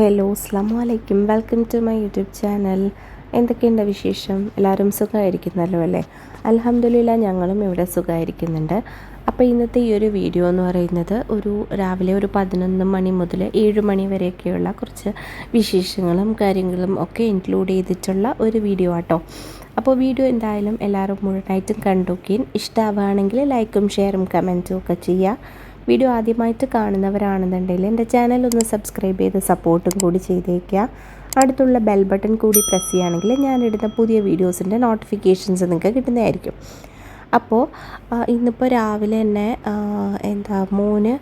Hello അസ്ലാം വലൈക്കും welcome to my YouTube channel എന്തൊക്കെയുണ്ട് വിശേഷം? എല്ലാവരും സുഖമായിരിക്കുന്നല്ലോ അല്ലേ? അലഹമ്മദില്ല ഞങ്ങളും ഇവിടെ സുഖമായിരിക്കുന്നുണ്ട്. അപ്പോൾ ഇന്നത്തെ ഈ ഒരു വീഡിയോ എന്ന് പറയുന്നത് ഒരു രാവിലെ ഒരു പതിനൊന്ന് മണി മുതൽ ഏഴ് മണി വരെയൊക്കെയുള്ള കുറച്ച് വിശേഷങ്ങളും കാര്യങ്ങളും ഒക്കെ ഇൻക്ലൂഡ് ചെയ്തിട്ടുള്ള ഒരു വീഡിയോ ആട്ടോ. അപ്പോൾ വീഡിയോ എന്തായാലും എല്ലാവരും മുഴുവനായിട്ടും കണ്ടുനോക്കിയും ഇഷ്ടമാവുകയാണെങ്കിൽ ലൈക്കും ഷെയറും കമന്റും ഒക്കെ ചെയ്യുക. വീഡിയോ ആദ്യമായിട്ട് കാണുന്നവരാണെന്നുണ്ടെങ്കിൽ എന്റെ ചാനൽ ഒന്ന് സബ്സ്ക്രൈബ് ചെയ്ത് സപ്പോർട്ടും കൂടി ചെയ്തേക്കുക. അടുത്തുള്ള ബെൽ ബട്ടൺ കൂടി പ്രസ് ചെയ്യുകയാണെങ്കിൽ ഞാനിടുന്ന പുതിയ വീഡിയോസിന്റെ നോട്ടിഫിക്കേഷൻസ് നിങ്ങൾക്ക് കിട്ടുന്നതായിരിക്കും. അപ്പോൾ ഇന്നിപ്പോൾ രാവിലെ തന്നെ എന്താ മോന്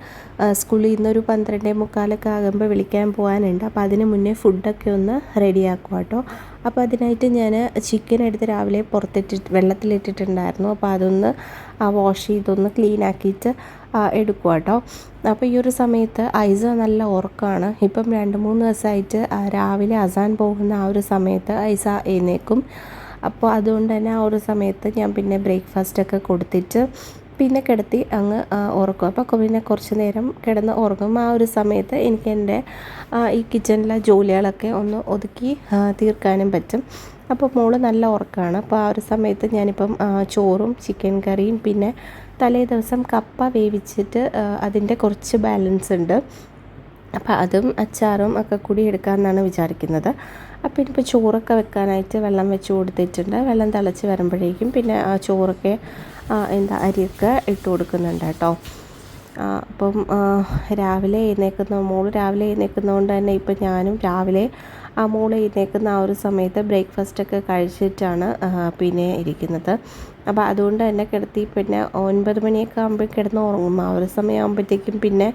സ്കൂളിൽ ഇന്നൊരു പന്ത്രണ്ടേ മുക്കാലൊക്കെ ആകുമ്പോൾ വിളിക്കാൻ പോകാനുണ്ട് അപ്പോൾ അതിന് മുന്നേ ഫുഡൊക്കെ ഒന്ന് റെഡിയാക്കുക കേട്ടോ അപ്പോൾ അതിനായിട്ട് ഞാൻ ചിക്കൻ എടുത്ത് രാവിലെ പുറത്തിട്ടിട്ട് വെള്ളത്തിലിട്ടിട്ടുണ്ടായിരുന്നു. അപ്പോൾ അതൊന്ന് വാഷ് ചെയ്തൊന്ന് ക്ലീൻ ആക്കിയിട്ട് എടുക്കുക കേട്ടോ അപ്പോൾ ഈ ഒരു സമയത്ത് ഐസ നല്ല ഉറക്കമാണ് ഇപ്പം രണ്ട് മൂന്ന് ദിവസമായിട്ട് രാവിലെ അസാൻ പോകുന്ന ആ ഒരു സമയത്ത് ഐസ എഴുന്നേക്കും അപ്പോൾ അതുകൊണ്ട് തന്നെ ആ ഒരു സമയത്ത് ഞാൻ പിന്നെ ബ്രേക്ക്ഫാസ്റ്റൊക്കെ കൊടുത്തിട്ട് പിന്നെ കിടത്തി അങ്ങ് ഉറക്കും. അപ്പോൾ പിന്നെ കുറച്ച് നേരം കിടന്ന് ഉറങ്ങും. ആ ഒരു സമയത്ത് എനിക്ക് എന്റെ ഈ കിച്ചണിലെ ജോലികളൊക്കെ ഒന്ന് ഒതുക്കി തീർക്കാനും പറ്റും. അപ്പോൾ മോൾ നല്ല ഉറക്കമാണ് അപ്പോൾ ആ ഒരു സമയത്ത് ഞാനിപ്പം ചോറും ചിക്കൻ കറിയും പിന്നെ തലേ ദിവസം കപ്പ വേവിച്ചിട്ട് അതിന്റെ കുറച്ച് ബാലൻസ് ഉണ്ട്. അപ്പോൾ അതും അച്ചാറും ഒക്കെ കൂടി എടുക്കാമെന്നാണ് വിചാരിക്കുന്നത്. അപ്പോൾ ഇനിയിപ്പോൾ ചോറൊക്കെ വെക്കാനായിട്ട് വെള്ളം വെച്ച് കൊടുത്തിട്ടുണ്ട്. വെള്ളം തിളച്ച് വരുമ്പോഴേക്കും പിന്നെ ആ ചോറൊക്കെ എന്താ അരിയൊക്കെ ഇട്ട് കൊടുക്കുന്നുണ്ട് കേട്ടോ. അപ്പം രാവിലെ എഴുന്നേൽക്കുന്ന മോൾ രാവിലെ എഴുന്നേൽക്കുന്നതുകൊണ്ട് തന്നെ ഇപ്പം ഞാനും രാവിലെ ആ മോൾ എഴുന്നേൽക്കുന്ന ആ ഒരു സമയത്ത് ബ്രേക്ക്ഫാസ്റ്റൊക്കെ കഴിച്ചിട്ടാണ് പിന്നെ ഇരിക്കുന്നത്. അപ്പോൾ അതുകൊണ്ട് തന്നെ കിടത്തി പിന്നെ ഒൻപത് മണിയൊക്കെ ആകുമ്പോൾ കിടന്ന് ഉറങ്ങും. ആ ഒരു സമയമാകുമ്പോഴത്തേക്കും പിന്നെ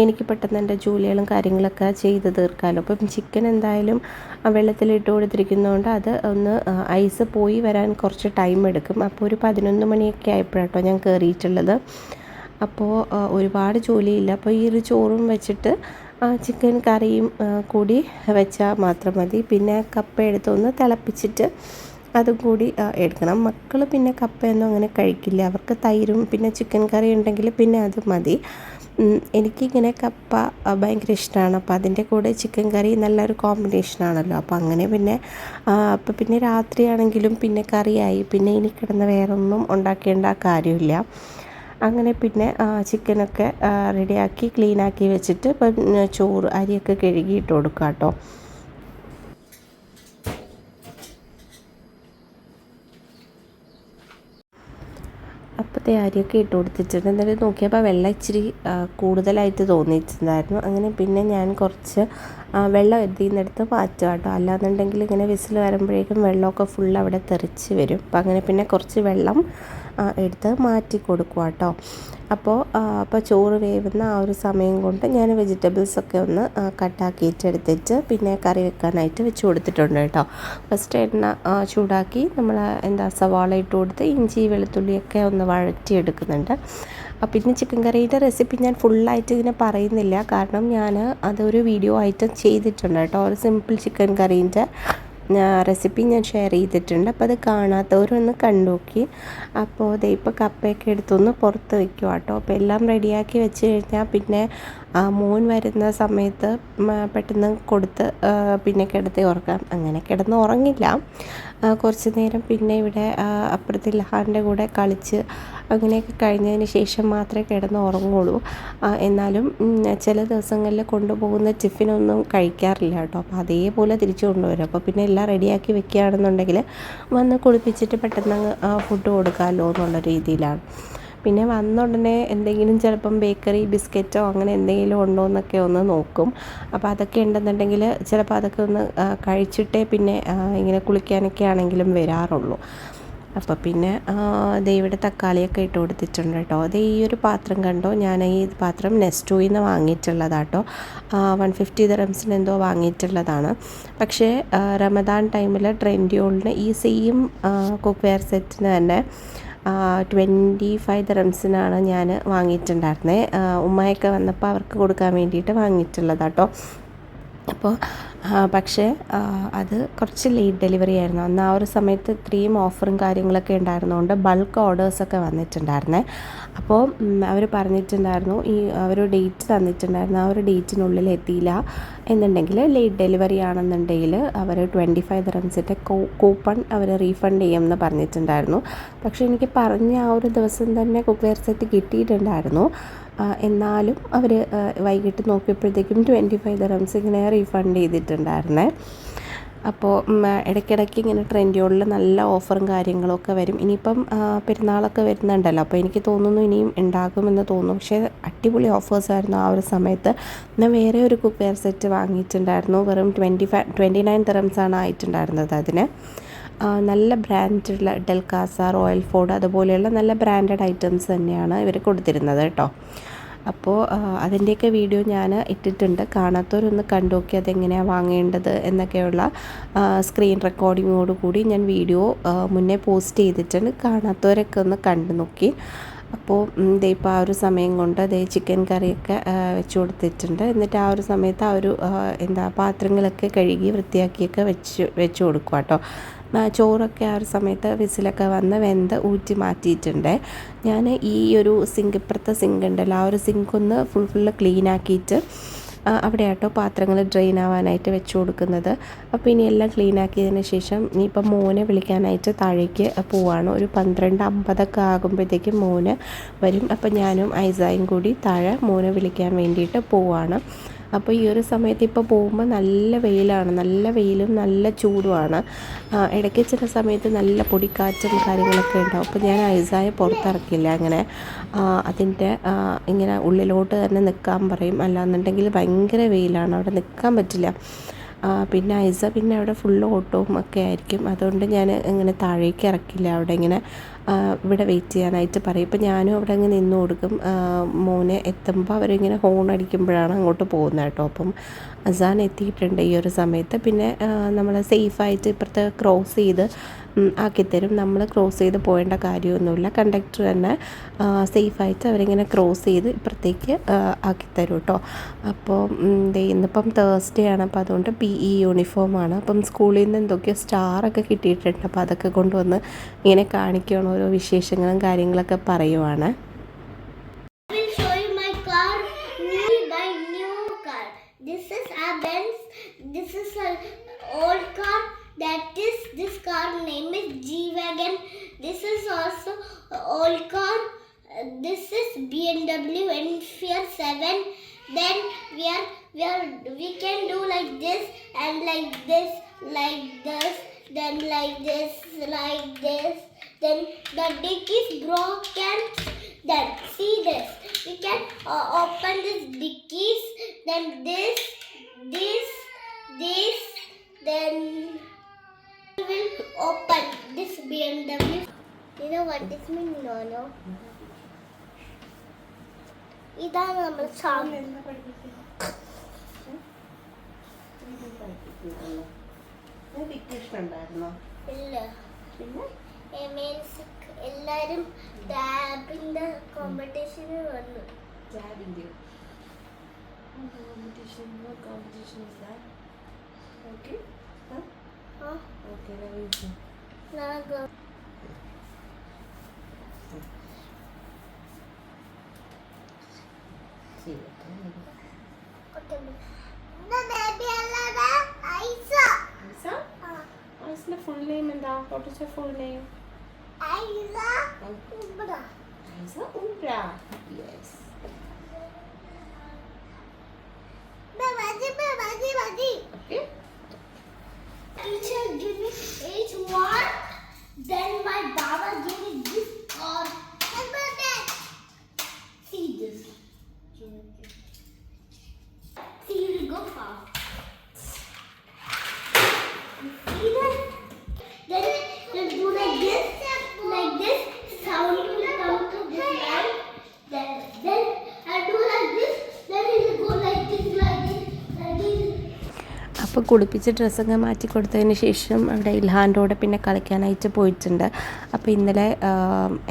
എനിക്ക് പെട്ടെന്ന് എന്റെ ജോലികളും കാര്യങ്ങളൊക്കെ ചെയ്ത് തീർക്കാമല്ലോ. അപ്പം ചിക്കൻ എന്തായാലും വെള്ളത്തിലിട്ട് കൊടുത്തിരിക്കുന്നതുകൊണ്ട് അത് ഒന്ന് ഐസ് പോയി വരാൻ കുറച്ച് ടൈം എടുക്കും. അപ്പോൾ ഒരു പതിനൊന്ന് മണിയൊക്കെ ആയപ്പോഴാട്ടോ ഞാൻ കയറിയിട്ടുള്ളത്. അപ്പോൾ ഒരുപാട് ജോലിയില്ല. അപ്പോൾ ഈ ഒരു ചോറും വെച്ചിട്ട് ചിക്കൻ കറിയും കൂടി വെച്ചാൽ മാത്രം മതി. പിന്നെ കപ്പ എടുത്തൊന്ന് തിളപ്പിച്ചിട്ട് അതും കൂടി എടുക്കണം. മക്കൾ പിന്നെ കപ്പയൊന്നും അങ്ങനെ കഴിക്കില്ല. അവർക്ക് തൈരും പിന്നെ ചിക്കൻ കറി ഉണ്ടെങ്കിൽ പിന്നെ അത് മതി. എനിക്കിങ്ങനെ കപ്പ ഭയങ്കര ഇഷ്ടമാണ് അപ്പോൾ അതിന്റെ കൂടെ ചിക്കൻ കറി നല്ലൊരു കോമ്പിനേഷനാണല്ലോ അപ്പോൾ അങ്ങനെ പിന്നെ അപ്പോൾ പിന്നെ രാത്രിയാണെങ്കിലും പിന്നെ കറിയായി. പിന്നെ ഇനി കിടന്ന് വേറൊന്നും ഉണ്ടാക്കേണ്ട കാര്യമില്ല. അങ്ങനെ പിന്നെ ചിക്കനൊക്കെ റെഡിയാക്കി ക്ലീനാക്കി വെച്ചിട്ട് ഇപ്പം ചോറ് അരിയൊക്കെ കഴുകിയിട്ട് കൊടുക്കാം കേട്ടോ അരിയൊക്കെ ഇട്ട് കൊടുത്തിട്ടുണ്ട്. എന്നിട്ട് നോക്കിയപ്പോൾ വെള്ളം ഇച്ചിരി കൂടുതലായിട്ട് തോന്നിയിട്ടുണ്ടായിരുന്നു. അങ്ങനെ പിന്നെ ഞാൻ കുറച്ച് വെള്ളം ഇതിൽ നിന്നെടുത്ത് മാറ്റുക കേട്ടോ. അല്ലാന്നുണ്ടെങ്കിൽ ഇങ്ങനെ വിസിൽ വരുമ്പോഴേക്കും വെള്ളമൊക്കെ ഫുൾ അവിടെ തെറിച്ച് വരും. അപ്പം അങ്ങനെ പിന്നെ കുറച്ച് വെള്ളം എടുത്ത് മാറ്റി കൊടുക്കുക കേട്ടോ. അപ്പോൾ അപ്പോൾ ചോറ് വേവുന്ന ആ ഒരു സമയം കൊണ്ട് ഞാൻ വെജിറ്റബിൾസൊക്കെ ഒന്ന് കട്ടാക്കിയിട്ട് എടുത്തിട്ട് പിന്നെ കറി വെക്കാനായിട്ട് വെച്ച് കൊടുത്തിട്ടുണ്ട് കേട്ടോ. ഫസ്റ്റ് എണ്ണ ചൂടാക്കി നമ്മൾ എന്താ സവാള ഇട്ട് കൊടുത്ത് ഇഞ്ചി വെളുത്തുള്ളിയൊക്കെ ഒന്ന് വഴറ്റിയെടുക്കുന്നുണ്ട്. പിന്നെ ചിക്കൻ കറിയുടെ റെസിപ്പി ഞാൻ ഫുള്ളായിട്ട് ഇതിനെ പറയുന്നില്ല. കാരണം ഞാൻ അതൊരു വീഡിയോ ആയിട്ട് ചെയ്തിട്ടുണ്ട് കേട്ടോ. ഒരു സിമ്പിൾ ചിക്കൻ കറീന്റെ റെസിപ്പി ഞാൻ ഷെയർ ചെയ്തിട്ടുണ്ട്. അപ്പോൾ അത് കാണാത്തവരൊന്ന് കണ്ടുനോക്കി. അപ്പോൾ ദേ ഇപ്പോൾ കപ്പയൊക്കെ എടുത്തൊന്ന് പുറത്ത് വെക്കുക കേട്ടോ അപ്പോൾ എല്ലാം റെഡിയാക്കി വെച്ച് കഴിഞ്ഞാൽ പിന്നെ മോൻ വരുന്ന സമയത്ത് പെട്ടെന്ന് കൊടുത്ത് പിന്നെ കിടത്തി ഉറക്കാം. അങ്ങനെ കിടന്ന് ഉറങ്ങില്ല. കുറച്ച് നേരം പിന്നെ ഇവിടെ അപ്പുറത്തെ ലഹാറിന്റെ കൂടെ കളിച്ച് അങ്ങനെയൊക്കെ കഴിഞ്ഞതിന് ശേഷം മാത്രമേ കിടന്ന് ഉറങ്ങുള്ളൂ എന്നാലും ചില ദിവസങ്ങളിൽ കൊണ്ടുപോകുന്ന ടിഫിനൊന്നും കഴിക്കാറില്ല കേട്ടോ. അപ്പോൾ അതേപോലെ തിരിച്ചു കൊണ്ടുവരും. അപ്പോൾ പിന്നെ എല്ലാം റെഡിയാക്കി വെക്കുകയാണെന്നുണ്ടെങ്കിൽ വന്ന് കുളിപ്പിച്ചിട്ട് പെട്ടെന്ന് ഫുഡ് കൊടുക്കാമല്ലോ എന്നുള്ള രീതിയിലാണ്. പിന്നെ വന്ന ഉടനെ എന്തെങ്കിലും ചിലപ്പം ബേക്കറി ബിസ്ക്കറ്റോ അങ്ങനെ എന്തെങ്കിലും ഉണ്ടോ എന്നൊക്കെ ഒന്ന് നോക്കും. അപ്പോൾ അതൊക്കെ ഉണ്ടെന്നുണ്ടെങ്കിൽ ചിലപ്പോൾ അതൊക്കെ ഒന്ന് കഴിച്ചിട്ടേ പിന്നെ ഇങ്ങനെ കുളിക്കാനൊക്കെ ആണെങ്കിലും വരാറുള്ളൂ. അപ്പോൾ പിന്നെ ദേ ഇവിടെ തക്കാളിയൊക്കെ ഇട്ട് കൊടുത്തിട്ടുണ്ട് കേട്ടോ. അത് ഈ ഒരു പാത്രം കണ്ടോ? ഞാൻ ഈ പാത്രം നെസ്റ്റോയിൽ നിന്ന് വാങ്ങിയിട്ടുള്ളതാട്ടോ വൺ ഫിഫ്റ്റി ദറംസിന് എന്തോ വാങ്ങിയിട്ടുള്ളതാണ്. പക്ഷേ റമദാൻ ടൈമിൽ ട്രെൻഡിയോളിന് ഈ സെയിം കുക്ക് വെയർ സെറ്റിന് തന്നെ ട്വന്റി ഫൈവ് ദറംസിനാണ് ഞാൻ വാങ്ങിയിട്ടുണ്ടായിരുന്നത് ഉമ്മയൊക്കെ വന്നപ്പോൾ അവർക്ക് കൊടുക്കാൻ വേണ്ടിയിട്ട് വാങ്ങിയിട്ടുള്ളതാട്ടോ. അപ്പോൾ പക്ഷേ അത് കുറച്ച് ലേറ്റ് ഡെലിവറി ആയിരുന്നു. അന്ന് ആ ഒരു സമയത്ത് ഇത്രയും ഓഫറും കാര്യങ്ങളൊക്കെ ഉണ്ടായിരുന്നതുകൊണ്ട് ബൾക്ക് ഓർഡേഴ്സൊക്കെ വന്നിട്ടുണ്ടായിരുന്നേ. അപ്പോൾ അവർ പറഞ്ഞിട്ടുണ്ടായിരുന്നു ഈ അവർ ഡേറ്റ് തന്നിട്ടുണ്ടായിരുന്നു ആ ഒരു ഡേറ്റിനുള്ളിൽ എത്തിയില്ല എന്നുണ്ടെങ്കിൽ ലേറ്റ് ഡെലിവറി ആണെന്നുണ്ടെങ്കിൽ അവർ ട്വന്റി ഫൈവ് ദറംസിന്റെ കൂപ്പൺ അവർ റീഫണ്ട് ചെയ്യുമെന്ന് പറഞ്ഞിട്ടുണ്ടായിരുന്നു. പക്ഷേ എനിക്ക് പറഞ്ഞ ആ ഒരു ദിവസം തന്നെ കുക്ക് വെയർ സെറ്റ് കിട്ടിയിട്ടുണ്ടായിരുന്നു എന്നാലും അവർ വൈകിട്ട് നോക്കിയപ്പോഴത്തേക്കും ട്വന്റി ഫൈവ് ദറംസ് ഇങ്ങനെ റീഫണ്ട് ചെയ്തിട്ടുണ്ടായിരുന്നേ. അപ്പോൾ ഇടയ്ക്കിടയ്ക്ക് ഇങ്ങനെ ട്രെൻഡുകളിൽ നല്ല ഓഫറും കാര്യങ്ങളൊക്കെ വരും. ഇനിയിപ്പം പെരുന്നാളൊക്കെ വരുന്നുണ്ടല്ലോ. അപ്പോൾ എനിക്ക് തോന്നുന്നു ഇനിയും ഉണ്ടാകുമെന്ന് തോന്നുന്നു. പക്ഷേ അടിപൊളി ഓഫേഴ്സായിരുന്നു ആ ഒരു സമയത്ത്. ഞാൻ വേറെ ഒരു കുക്ക് വെയർ സെറ്റ് വാങ്ങിയിട്ടുണ്ടായിരുന്നു. വെറും ട്വന്റി ഫൈവ് ട്വന്റി നയൻ തെറംസാണ് ആയിട്ടുണ്ടായിരുന്നത് അതിന്. നല്ല ബ്രാൻഡുള്ള ഡെൽകാസ റോയൽ ഫോർഡ് അതുപോലെയുള്ള നല്ല ബ്രാൻഡഡ് ഐറ്റംസ് തന്നെയാണ് ഇവർ കൊടുത്തിരുന്നത് കേട്ടോ. അപ്പോൾ അതിന്റെയൊക്കെ വീഡിയോ ഞാൻ ഇട്ടിട്ടുണ്ട്. കാണാത്തവരൊന്ന് കണ്ടു നോക്കി അതെങ്ങനെയാണ് വാങ്ങേണ്ടത് എന്നൊക്കെയുള്ള സ്ക്രീൻ റെക്കോർഡിങ്ങോട് കൂടി ഞാൻ വീഡിയോ മുന്നേ പോസ്റ്റ് ചെയ്തിട്ടുണ്ട്. കാണാത്തവരൊക്കെ ഒന്ന് കണ്ടു നോക്കി. അപ്പോൾ ഇതേ ദേ ഇപ്പോൾ ആ ഒരു സമയം കൊണ്ട് അതേ ചിക്കൻ കറിയൊക്കെ വെച്ച് കൊടുത്തിട്ടുണ്ട്. എന്നിട്ട് ആ ഒരു സമയത്ത് ആ ഒരു എന്താ പാത്രങ്ങളൊക്കെ കഴുകി വൃത്തിയാക്കിയൊക്കെ വെച്ച് വെച്ച് കൊടുക്കുക കേട്ടോ ചോറൊക്കെ ആ ഒരു സമയത്ത് വിസിലൊക്കെ വന്ന് വെന്ത് ഊറ്റി മാറ്റിയിട്ടുണ്ട്. ഞാൻ ഈ ഒരു സിങ്ക് ഇപ്പുറത്തെ സിങ്ക് ഉണ്ടല്ലോ ആ ഒരു സിങ്ക് ഒന്ന് ഫുൾ ഫുള്ള് ക്ലീൻ ആക്കിയിട്ട് അവിടെ ആട്ടോ പാത്രങ്ങൾ ഡ്രെയിൻ ആവാനായിട്ട് വെച്ച് കൊടുക്കുന്നത്. അപ്പോൾ ഇനി എല്ലാം ക്ലീൻ ആക്കിയതിന് ശേഷം ഇപ്പം മോനെ വിളിക്കാനായിട്ട് താഴേക്ക് പോവാണ്. ഒരു പന്ത്രണ്ട് അമ്പതൊക്കെ ആകുമ്പോഴത്തേക്കും മോന് വരും. അപ്പോൾ ഞാനും ഐസായും കൂടി താഴെ മോനെ വിളിക്കാൻ വേണ്ടിയിട്ട് പോവാണ്. അപ്പോൾ ഈ ഒരു സമയത്ത് ഇപ്പോൾ പോകുമ്പോൾ നല്ല വെയിലാണ്. നല്ല വെയിലും നല്ല ചൂടുമാണ്. ഇടയ്ക്ക് ചില സമയത്ത് നല്ല പൊടിക്കാറ്റും കാര്യങ്ങളൊക്കെ ഉണ്ടാവും. അപ്പോൾ ഞാൻ ഐസായ പുറത്തിറക്കില്ല അങ്ങനെ. അതിന്റെ ഇങ്ങനെ ഉള്ളിലോട്ട് തന്നെ നിൽക്കാൻ പറയും. അല്ലാന്നുണ്ടെങ്കിൽ ഭയങ്കര വെയിലാണ്. അവിടെ നിൽക്കാൻ പറ്റില്ല. പിന്നെ ഐസ പിന്നെ അവിടെ ഫുൾ ഓട്ടവും ഒക്കെ ആയിരിക്കും. അതുകൊണ്ട് ഞാൻ ഇങ്ങനെ താഴേക്ക് ഇറക്കില്ല. അവിടെ ഇങ്ങനെ ഇവിടെ വെയിറ്റ് ചെയ്യാനായിട്ട് പറയും. ഇപ്പം ഞാനും അവിടെ അങ്ങ് നിന്ന് കൊടുക്കും. മോനെ എത്തുമ്പോൾ അവരിങ്ങനെ ഹോൺ അടിക്കുമ്പോഴാണ് അങ്ങോട്ട് പോകുന്നത് കേട്ടോ. അപ്പം അസാൻ എത്തിയിട്ടുണ്ട് ഈ ഒരു സമയത്ത്. പിന്നെ നമ്മൾ സേഫായിട്ട് ഇപ്പുറത്ത് ക്രോസ് ചെയ്ത് ആക്കിത്തരും. നമ്മൾ ക്രോസ് ചെയ്ത് പോകേണ്ട കാര്യമൊന്നുമില്ല. കണ്ടക്ടർ തന്നെ സേഫായിട്ട് അവരിങ്ങനെ ക്രോസ് ചെയ്ത് ഇപ്പുറത്തേക്ക് ആക്കിത്തരും കേട്ടോ അപ്പോൾ ഇന്നിപ്പം തേഴ്സ്ഡേ ആണ്. അപ്പോൾ അതുകൊണ്ട് പി ഇ യൂണിഫോമാണ് അപ്പം സ്കൂളിൽ നിന്ന് എന്തൊക്കെയോ സ്റ്റാറൊക്കെ കിട്ടിയിട്ടുണ്ട്. അപ്പോൾ അതൊക്കെ കൊണ്ടുവന്ന് ഇങ്ങനെ കാണിക്കുകയാണ്. ഓരോ വിശേഷങ്ങളും കാര്യങ്ങളൊക്കെ പറയുവാണ്. Old car. This is BMW Enfield 7. Then we are we are we can do like this and like this, like this, then like this, like this. Then the dick is broken. Then see this. We can uh, open this dickies. Then this, this, this. Then we will open this BMW. You know what this means? No, no. ഇതാണ് നമ്മൾ എല്ലാരും ഡാബിന്റെ കോമ്പറ്റീഷന് വന്നു. ജാബിന്റെ competition competition okay okay നാളെ go- കൊണ്ടുവന്നു. ഇത് baby അല്ലാതെ ഐസ. ആ, ഐസിന്റെ ഫുൾ നെയിം എന്താ? വാട്ട് ഇസ് ഫുൾ നെയിം അപ്പോൾ കുളിപ്പിച്ച് ഡ്രസ്സൊക്കെ മാറ്റി കൊടുത്തതിന് ശേഷം അവിടെ ഇൽഹാന്റെ കൂടെ പിന്നെ കളിക്കാനായിട്ട് പോയിട്ടുണ്ട്. അപ്പോൾ ഇന്നലെ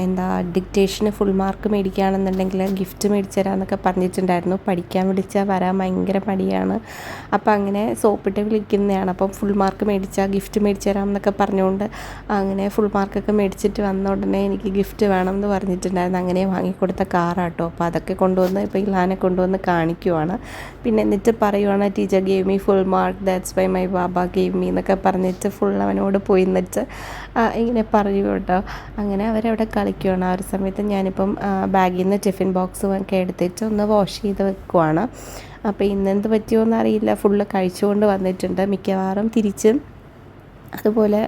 എന്താ ഡിക്റ്റേഷന് ഫുൾ മാർക്ക് മേടിക്കുകയാണെന്നുണ്ടെങ്കിൽ ഗിഫ്റ്റ് മേടിച്ചു തരാമെന്നൊക്കെ പറഞ്ഞിട്ടുണ്ടായിരുന്നു. പഠിക്കാൻ വിളിച്ചാൽ വരാൻ ഭയങ്കര മടിയാണ്. അപ്പോൾ അങ്ങനെ സോപ്പിട്ട് വിളിക്കുന്നതാണ്. അപ്പം ഫുൾ മാർക്ക് മേടിച്ചാൽ ഗിഫ്റ്റ് മേടിച്ചു തരാമെന്നൊക്കെ പറഞ്ഞുകൊണ്ട് അങ്ങനെ ഫുൾ മാർക്കൊക്കെ മേടിച്ചിട്ട് വന്ന ഉടനെ എനിക്ക് ഗിഫ്റ്റ് വേണം എന്ന് പറഞ്ഞിട്ടുണ്ടായിരുന്നു. അങ്ങനെ വാങ്ങിക്കൊടുത്ത കാറാട്ടോ. അപ്പോൾ അതൊക്കെ കൊണ്ടുവന്ന് ഇപ്പോൾ ഇൽഹാനെ കൊണ്ടുവന്ന് കാണിക്കുവാണ്. പിന്നെ എന്നിട്ട് പറയുവാണ് teacher gave me full mark that's why my baba gave me എന്നൊക്കെ പറഞ്ഞിട്ട് ഫുൾ അവനോട് പോയി എന്നിട്ട് ഇങ്ങനെ പറയൂ കേട്ടോ. അങ്ങനെ അവരവിടെ കളിക്കുവാണ്. ആ ഒരു സമയത്ത് ഞാനിപ്പം ബാഗിൽ നിന്ന് ടിഫിൻ ബോക്സ് ഒക്കെ എടുത്തിട്ട് ഒന്ന് വാഷ് ചെയ്ത് വെക്കുവാണ്. അപ്പോൾ ഇന്നെന്ത് പറ്റിയോ എന്നറിയില്ല ഫുള്ള് കഴിച്ചുകൊണ്ട് വന്നിട്ടുണ്ട്. മിക്കവാറും തിരിച്ച് അതുപോലെ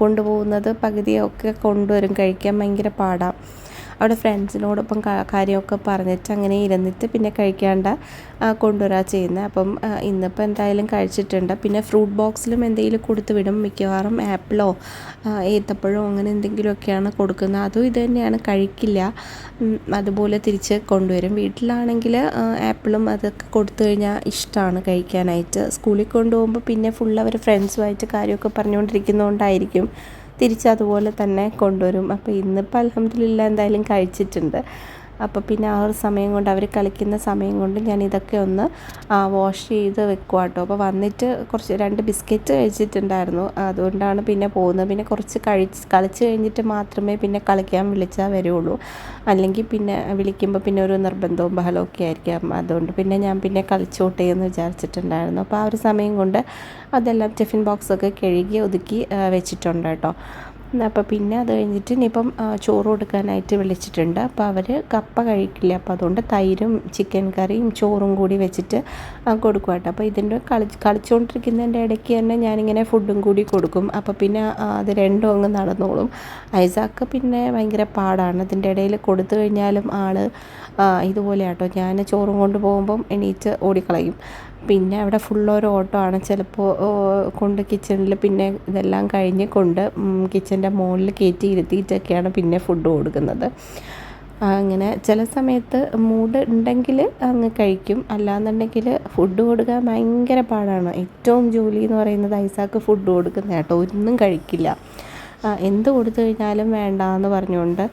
കൊണ്ടുപോകുന്നത് പകുതിയൊക്കെ കൊണ്ടുവരും. കഴിക്കാൻ ഭയങ്കര പാടാണ് അവിടെ ഫ്രണ്ട്സിനോടൊപ്പം കാര്യമൊക്കെ പറഞ്ഞിട്ട് അങ്ങനെ ഇരുന്നിട്ട് പിന്നെ കഴിക്കാണ്ട കൊണ്ടുവരാ ചെയ്യുന്നത് അപ്പം ഇന്നിപ്പോൾ എന്തായാലും കഴിച്ചിട്ടുണ്ട്. പിന്നെ ഫ്രൂട്ട് ബോക്സിലും എന്തെങ്കിലും കൊടുത്തു വിടും. മിക്കവാറും ആപ്പിളോ ഏത്തപ്പഴോ ഏത്തപ്പഴമോ അങ്ങനെ എന്തെങ്കിലുമൊക്കെയാണ് കൊടുക്കുന്നത്. അതും ഇത് തന്നെയാണ്. കഴിക്കില്ല. അതുപോലെ തിരിച്ച് കൊണ്ടുവരും. വീട്ടിലാണെങ്കിൽ ആപ്പിളും അതൊക്കെ കൊടുത്തു കഴിഞ്ഞാൽ ഇഷ്ടമാണ് കഴിക്കാനായിട്ട്. സ്കൂളിൽ കൊണ്ടുപോകുമ്പോൾ പിന്നെ ഫുൾ അവർ ഫ്രണ്ട്സുമായിട്ട് കാര്യമൊക്കെ പറഞ്ഞുകൊണ്ടിരിക്കുന്നതുകൊണ്ടായിരിക്കും തിരിച്ചതുപോലെ തന്നെ കൊണ്ടുവരും. അപ്പോൾ ഇന്നിപ്പോൾ അലഹമ്മദില്ല എന്തായാലും കഴിച്ചിട്ടുണ്ട്. അപ്പോൾ പിന്നെ ആ ഒരു സമയം കൊണ്ട് അവർ കളിക്കുന്ന സമയം കൊണ്ട് ഞാൻ ഇതൊക്കെ ഒന്ന് വാഷ് ചെയ്ത് വെക്കുക കേട്ടോ അപ്പോൾ വന്നിട്ട് കുറച്ച് രണ്ട് ബിസ്ക്കറ്റ് കഴിച്ചിട്ടുണ്ടായിരുന്നു. അതുകൊണ്ടാണ് പിന്നെ പോകുന്നത്. പിന്നെ കുറച്ച് കഴിച്ച് കളിച്ച് കഴിഞ്ഞിട്ട് മാത്രമേ പിന്നെ കളിക്കാൻ വിളിച്ചാൽ വരുള്ളൂ. അല്ലെങ്കിൽ പിന്നെ വിളിക്കുമ്പോൾ പിന്നെ ഒരു നിർബന്ധവും ബഹളമൊക്കെ ആയിരിക്കാം. അതുകൊണ്ട് പിന്നെ ഞാൻ പിന്നെ കളിച്ചോട്ടെ എന്ന് വിചാരിച്ചിട്ടുണ്ടായിരുന്നു. അപ്പോൾ ആ ഒരു സമയം കൊണ്ട് അതെല്ലാം ടിഫിൻ ബോക്സൊക്കെ കഴുകി ഒതുക്കി വെച്ചിട്ടുണ്ട് കേട്ടോ അപ്പോൾ പിന്നെ അത് കഴിഞ്ഞിട്ട് ഇനിയിപ്പം ചോറ് കൊടുക്കാനായിട്ട് വിളിച്ചിട്ടുണ്ട്. അപ്പോൾ അവർ കപ്പ കഴിക്കില്ല അപ്പോൾ അതുകൊണ്ട് തൈരും ചിക്കൻ കറിയും ചോറും കൂടി വെച്ചിട്ട് കൊടുക്കും കേട്ടോ. അപ്പോൾ ഇതിന്റെ കളി കളിച്ചുകൊണ്ടിരിക്കുന്നതിന്റെ ഇടയ്ക്ക് തന്നെ ഞാനിങ്ങനെ ഫുഡും കൂടി കൊടുക്കും. അപ്പോൾ പിന്നെ അത് രണ്ടും അങ്ങ് നടന്നോളും. ഐസാക്ക് പിന്നെ ഭയങ്കര പാടാണ്. ഇതിന്റെ ഇടയിൽ കൊടുത്തു കഴിഞ്ഞാലും ആൾ ഇതുപോലെ കേട്ടോ ഞാൻ ചോറും കൊണ്ട് പോകുമ്പം എണീറ്റ് ഓടിക്കളയും. പിന്നെ അവിടെ ഫുൾ ഒരു ഓട്ടോ ആണ് ചിലപ്പോൾ കൊണ്ട് കിച്ചണിൽ പിന്നെ ഇതെല്ലാം കഴിഞ്ഞ് കൊണ്ട് കിച്ചന്റെ മുകളിൽ കയറ്റി ഇരുത്തിയിട്ടൊക്കെയാണ് പിന്നെ ഫുഡ് കൊടുക്കുന്നത്. അങ്ങനെ ചില സമയത്ത് മൂഡ് ഉണ്ടെങ്കിൽ അങ്ങ് കഴിക്കും. അല്ലാന്നുണ്ടെങ്കിൽ ഫുഡ് കൊടുക്കാൻ ഭയങ്കര പാടാണ്. ഏറ്റവും ജോലി എന്ന് പറയുന്നത് ഐസാക്ക് ഫുഡ് കൊടുക്കുന്ന കേട്ടോ. ഒന്നും കഴിക്കില്ല. എന്ത് കൊടുത്തു കഴിഞ്ഞാലും വേണ്ട എന്ന് പറഞ്ഞുകൊണ്ട്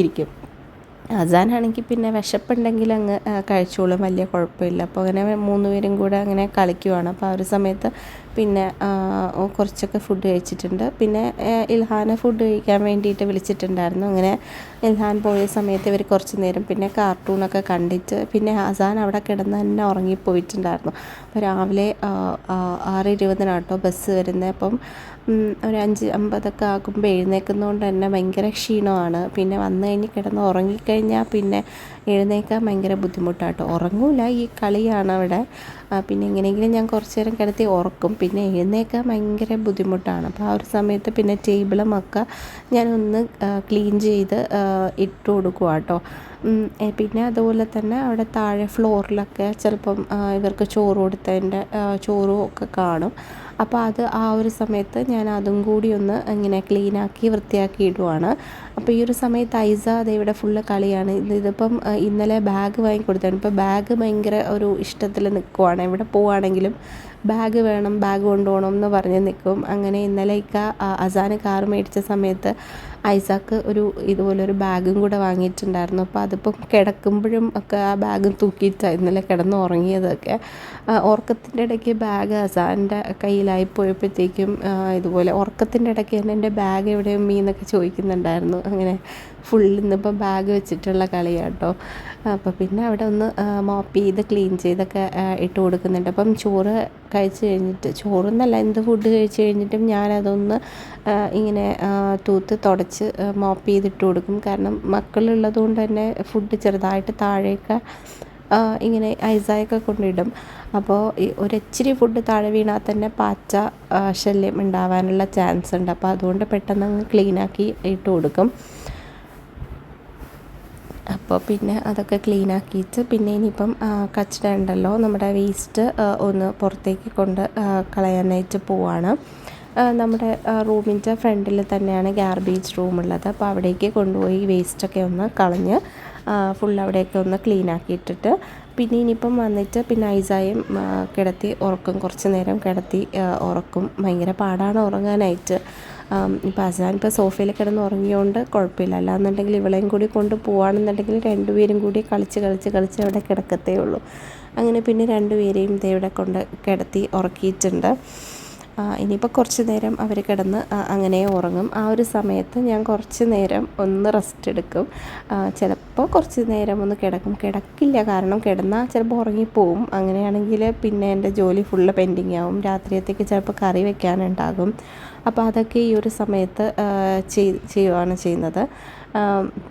ഇരിക്കും. അസാനാണെങ്കിൽ പിന്നെ വിശപ്പുണ്ടെങ്കിൽ അങ്ങ് കഴിച്ചോളും. വലിയ കുഴപ്പമില്ല. അപ്പോൾ അങ്ങനെ മൂന്ന് പേരും കൂടെ അങ്ങനെ കളിക്കുവാണ്. അപ്പോൾ ആ ഒരു സമയത്ത് പിന്നെ കുറച്ചൊക്കെ ഫുഡ് കഴിച്ചിട്ടുണ്ട്. പിന്നെ ഇൽഹാനെ ഫുഡ് കഴിക്കാൻ വേണ്ടിയിട്ട് വിളിച്ചിട്ടുണ്ടായിരുന്നു. അങ്ങനെ ഇൽഹാൻ പോയ സമയത്ത് ഇവർ കുറച്ച് നേരം പിന്നെ കാർട്ടൂണൊക്കെ കണ്ടിട്ട് പിന്നെ അസാൻ അവിടെ കിടന്ന് തന്നെ ഉറങ്ങിപ്പോയിട്ടുണ്ടായിരുന്നു. അപ്പോൾ രാവിലെ ആറ് ഇരുപതിനാട്ടോ ബസ് വരുന്നത്. അപ്പം ഒരു അഞ്ച് അമ്പതൊക്കെ ആകുമ്പോൾ എഴുന്നേൽക്കുന്നതുകൊണ്ട് തന്നെ ഭയങ്കര ക്ഷീണമാണ്. പിന്നെ വന്നു കഴിഞ്ഞ് കിടന്ന് ഉറങ്ങിക്കഴിഞ്ഞാൽ പിന്നെ എഴുന്നേൽക്കാൻ ഭയങ്കര ബുദ്ധിമുട്ടാട്ടോ. ഉറങ്ങൂല ഈ കളിയാണ് അവിടെ. പിന്നെ എങ്ങനെയെങ്കിലും ഞാൻ കുറച്ച് നേരം കിടത്തി ഉറക്കും. പിന്നെ എഴുന്നേൽക്കാൻ ഭയങ്കര ബുദ്ധിമുട്ടാണ്. അപ്പോൾ ആ ഒരു സമയത്ത് പിന്നെ ടേബിളും ഒക്കെ ഞാനൊന്ന് ക്ലീൻ ചെയ്ത് ഇട്ട് കൊടുക്കുക കേട്ടോ പിന്നെ അതുപോലെ തന്നെ അവിടെ താഴെ ഫ്ലോറിലൊക്കെ ചിലപ്പം ഇവർക്ക് ചോറ് കൊടുത്തതിന്റെ ചോറും ഒക്കെ കാണും. അപ്പോൾ അത് ആ ഒരു സമയത്ത് ഞാൻ അതും കൂടി ഒന്ന് ഇങ്ങനെ ക്ലീനാക്കി വൃത്തിയാക്കി ഇടുവാണ്. അപ്പോൾ ഈ ഒരു സമയത്ത് ഐസ അത് ഇവിടെ ഫുള്ള് കളിയാണ്. ഇത് ഇതിപ്പം ഇന്നലെ ബാഗ് വാങ്ങിക്കൊടുത്താണ് ഇപ്പോൾ ബാഗ് ഭയങ്കര ഒരു ഇഷ്ടത്തിൽ നിൽക്കുവാണ് എവിടെ പോവുകയാണെങ്കിലും ബാഗ് വേണം ബാഗ് കൊണ്ടുപോകണം എന്ന് പറഞ്ഞ് നിൽക്കും അങ്ങനെ ഇന്നലെ ഇക്ക അസാന് കാർ മേടിച്ച സമയത്ത് ഐസാക്ക് ഒരു ഇതുപോലൊരു ബാഗും കൂടെ വാങ്ങിയിട്ടുണ്ടായിരുന്നു. അപ്പോൾ അതിപ്പം കിടക്കുമ്പോഴും ഒക്കെ ആ ബാഗും തൂക്കിയിട്ടാണ് ഇന്നലെ കിടന്ന് ഉറങ്ങിയതൊക്കെ. ഉറക്കത്തിന്റെ ഇടയ്ക്ക് ബാഗ് അസാന്റെ കയ്യിലായി പോയപ്പോഴത്തേക്കും ഇതുപോലെ ഉറക്കത്തിന്റെ ഇടയ്ക്ക് തന്നെ എന്റെ ബാഗ് എവിടെയും മീന്നൊക്കെ ചോദിക്കുന്നുണ്ടായിരുന്നു. അങ്ങനെ ഫുൾ ഇന്നിപ്പോൾ ബാഗ് വെച്ചിട്ടുള്ള കളിയാട്ടോ. അപ്പോൾ പിന്നെ അവിടെ ഒന്ന് മോപ്പ് ചെയ്ത് ക്ലീൻ ചെയ്തൊക്കെ ഇട്ട് കൊടുക്കുന്നുണ്ട്. അപ്പം ചോറ് കഴിച്ച് കഴിഞ്ഞിട്ട് ചോറെന്നല്ല എന്ത് ഫുഡ് കഴിച്ച് കഴിഞ്ഞിട്ടും ഞാനതൊന്ന് ഇങ്ങനെ തൂത്ത് തുടച്ച് മോപ്പ് ചെയ്തിട്ട് കൊടുക്കും. കാരണം മക്കളുള്ളത് കൊണ്ട് തന്നെ ഫുഡ് ചെറുതായിട്ട് താഴേക്ക് ഇങ്ങനെ ഐസായൊക്കെ കൊണ്ടിടും. അപ്പോൾ ഒരിച്ചിരി ഫുഡ് താഴെ വീണാൽ തന്നെ പാച്ച ശല്യം ഉണ്ടാവാനുള്ള ചാൻസ് ഉണ്ട്. അപ്പോൾ അതുകൊണ്ട് പെട്ടെന്ന് അങ്ങ് ക്ലീനാക്കി ഇട്ട് കൊടുക്കും. അപ്പോൾ പിന്നെ അതൊക്കെ ക്ലീൻ ആക്കിയിട്ട് പിന്നെ ഇനിയിപ്പം കച്ചട ഉണ്ടല്ലോ നമ്മുടെ വേസ്റ്റ് ഒന്ന് പുറത്തേക്ക് കൊണ്ട് കളയാനായിട്ട് പോവാണ്. നമ്മുടെ റൂമിന്റെ ഫ്രണ്ടിൽ തന്നെയാണ് ഗാർബേജ് റൂം ഉള്ളത്. അപ്പോൾ അവിടേക്ക് കൊണ്ടുപോയി വേസ്റ്റൊക്കെ ഒന്ന് കളഞ്ഞ് ഫുൾ അവിടെയൊക്കെ ഒന്ന് ക്ലീൻ ആക്കിയിട്ടിട്ട് പിന്നെ ഇനിയിപ്പം വന്നിട്ട് പിന്നെ ഐസായും കിടത്തി ഉറക്കും. കുറച്ച് നേരം കിടത്തി ഉറക്കും. ഭയങ്കര പാടാണ് ഉറങ്ങാനായിട്ട്. ഇപ്പോൾ അസാൻ ഇപ്പോൾ സോഫയിൽ കിടന്ന് ഉറങ്ങിയോണ്ട് കുഴപ്പമില്ല. അല്ലാന്നുണ്ടെങ്കിൽ ഇവളെയും കൂടി കൊണ്ട് പോവാണെന്നുണ്ടെങ്കിൽ രണ്ടുപേരും കൂടി കളിച്ച് കളിച്ച് കളിച്ച് അവിടെ കിടക്കത്തേ ഉള്ളൂ. അങ്ങനെ പിന്നെ രണ്ടുപേരെയും ദേ ഇവിടെ കൊണ്ട് കിടത്തി ഉറക്കിയിട്ടുണ്ട്. ഇനിയിപ്പോൾ കുറച്ച് നേരം അവർ കിടന്ന് അങ്ങനെ ഉറങ്ങും. ആ ഒരു സമയത്ത് ഞാൻ കുറച്ച് നേരം ഒന്ന് റെസ്റ്റ് എടുക്കും. ചിലപ്പോൾ കുറച്ച് നേരം ഒന്ന് കിടക്കും. കിടക്കില്ല കാരണം കിടന്നാൽ ചിലപ്പോൾ ഉറങ്ങിപ്പോവും അങ്ങനെയാണെങ്കിൽ പിന്നെ എന്റെ ജോലി ഫുള്ള് പെൻഡിങ് ആവും. രാത്രിയത്തേക്ക് ചിലപ്പോൾ കറി വെക്കാനുണ്ടാകും. അപ്പോൾ അതൊക്കെ ഈ ഒരു സമയത്ത് ചെയ്യുവാണ് ചെയ്യുന്നത്.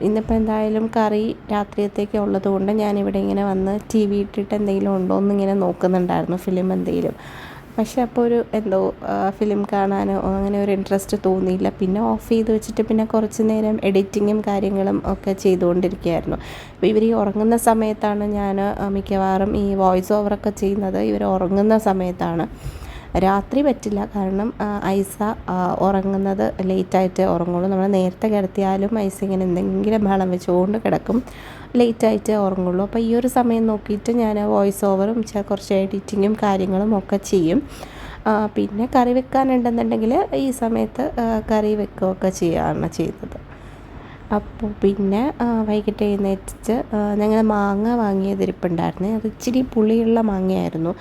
ഇന്നിപ്പോൾ എന്തായാലും കറി രാത്രിയത്തേക്ക് ഉള്ളതുകൊണ്ട് ഞാനിവിടെ ഇങ്ങനെ വന്ന് ടി വി ഇട്ടിട്ട് എന്തെങ്കിലും ഉണ്ടോ എന്നിങ്ങനെ നോക്കുന്നുണ്ടായിരുന്നു. ഫിലിം എന്തെങ്കിലും. പക്ഷെ അപ്പോൾ ഒരു എന്തോ ഫിലിം കാണാനോ അങ്ങനെ ഒരു ഇൻട്രസ്റ്റ് തോന്നിയില്ല. പിന്നെ ഓഫ് ചെയ്ത് വെച്ചിട്ട് പിന്നെ കുറച്ച് നേരം എഡിറ്റിങ്ങും കാര്യങ്ങളും ഒക്കെ ചെയ്തുകൊണ്ടിരിക്കുകയായിരുന്നു. അപ്പോൾ ഇവർ ഈ ഉറങ്ങുന്ന സമയത്താണ് ഞാൻ മിക്കവാറും ഈ വോയിസ് ഓവറൊക്കെ ചെയ്യുന്നത്. ഇവർ ഉറങ്ങുന്ന സമയത്താണ്. രാത്രി പറ്റില്ല. കാരണം ഐസ ഉറങ്ങുന്നത് ലേറ്റായിട്ട് ഉറങ്ങുള്ളൂ. നമ്മൾ നേരത്തെ കിടത്തിയാലും ഐസ ഇങ്ങനെ എന്തെങ്കിലും ബഹളം വെച്ചുകൊണ്ട് കിടക്കും. ലേറ്റായിട്ട് ഉറങ്ങുള്ളൂ. അപ്പോൾ ഈ ഒരു സമയം നോക്കിയിട്ട് ഞാൻ വോയിസ് ഓവറും കുറച്ച് എഡിറ്റിങ്ങും കാര്യങ്ങളും ഒക്കെ ചെയ്യും. പിന്നെ കറി വെക്കാനുണ്ടെന്നുണ്ടെങ്കിൽ ഈ സമയത്ത് കറി വെക്കുകയൊക്കെ ചെയ്യുകയാണ് ചെയ്തത്. അപ്പോൾ പിന്നെ വൈകിട്ട് എഴുന്നേറ്റിച്ച് ഞങ്ങൾ മാങ്ങ വാങ്ങിയത് ഇരിപ്പുണ്ടായിരുന്നു. അത് ഇച്ചിരി പുളിയുള്ള മാങ്ങയായിരുന്നു.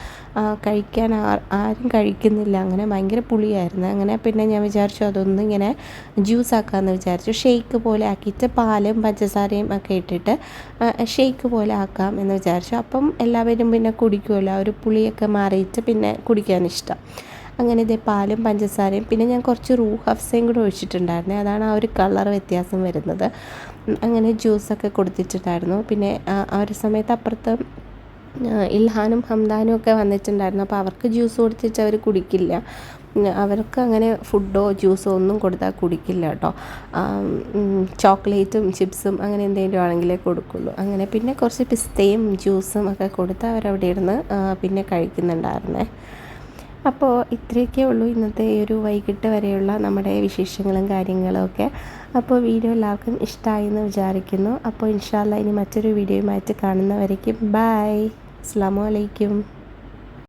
കഴിക്കാൻ ആരും കഴിക്കുന്നില്ല. അങ്ങനെ ഭയങ്കര പുളിയായിരുന്നു. അങ്ങനെ പിന്നെ ഞാൻ വിചാരിച്ചു അതൊന്ന് ഇങ്ങനെ ജ്യൂസ് ആക്കാമെന്ന് വിചാരിച്ചു. ഷേക്ക് പോലെ ആക്കിയിട്ട് പാലും പഞ്ചസാരയും ഒക്കെ ഇട്ടിട്ട് ഷേക്ക് പോലെ ആക്കാം എന്ന് വിചാരിച്ചു. അപ്പം എല്ലാവരും പിന്നെ കുടിക്കുമല്ലോ ഒരു പുളിയൊക്കെ മാറിയിട്ട് പിന്നെ കുടിക്കാൻ ഇഷ്ടം അങ്ങനെ ഇതേ പാലും പഞ്ചസാരയും പിന്നെ ഞാൻ കുറച്ച് റൂ ഹഫ്സയും കൂടെ ഒഴിച്ചിട്ടുണ്ടായിരുന്നേ. അതാണ് ആ ഒരു കളർ വ്യത്യാസം വരുന്നത്. അങ്ങനെ ജ്യൂസൊക്കെ കൊടുത്തിട്ടുണ്ടായിരുന്നു. പിന്നെ ആ ഒരു സമയത്ത് അപ്പുറത്ത് ഇൽഹാനും ഹംദാനും ഒക്കെ വന്നിട്ടുണ്ടായിരുന്നു. അപ്പോൾ അവർക്ക് ജ്യൂസ് കൊടുത്തിട്ട് അവർ കുടിക്കില്ല. അവർക്ക് അങ്ങനെ ഫുഡോ ജ്യൂസോ ഒന്നും കൊടുത്താൽ കുടിക്കില്ല കേട്ടോ. ചോക്ലേറ്റും ചിപ്സും അങ്ങനെ എന്തെങ്കിലും ആണെങ്കിലേ കൊടുക്കുള്ളൂ. അങ്ങനെ പിന്നെ കുറച്ച് പിസ്തയും ജ്യൂസും ഒക്കെ കൊടുത്ത് അവരവിടെ ഇരുന്ന് പിന്നെ കഴിക്കുന്നുണ്ടായിരുന്നേ. അപ്പോൾ ഇത്രയൊക്കെ ഉള്ളൂ ഇന്നത്തെ ഈ ഒരു വൈകിട്ട് വരെയുള്ള നമ്മുടെ വിശേഷങ്ങളും കാര്യങ്ങളും ഒക്കെ. അപ്പോൾ വീഡിയോ എല്ലാവർക്കും ഇഷ്ടമായി എന്ന് വിചാരിക്കുന്നു. അപ്പോൾ ഇൻഷാല്ല ഇനി മറ്റൊരു വീഡിയോയുമായിട്ട് കാണുന്നവരേക്കും ബായ് അസ്സാം വലൈക്കും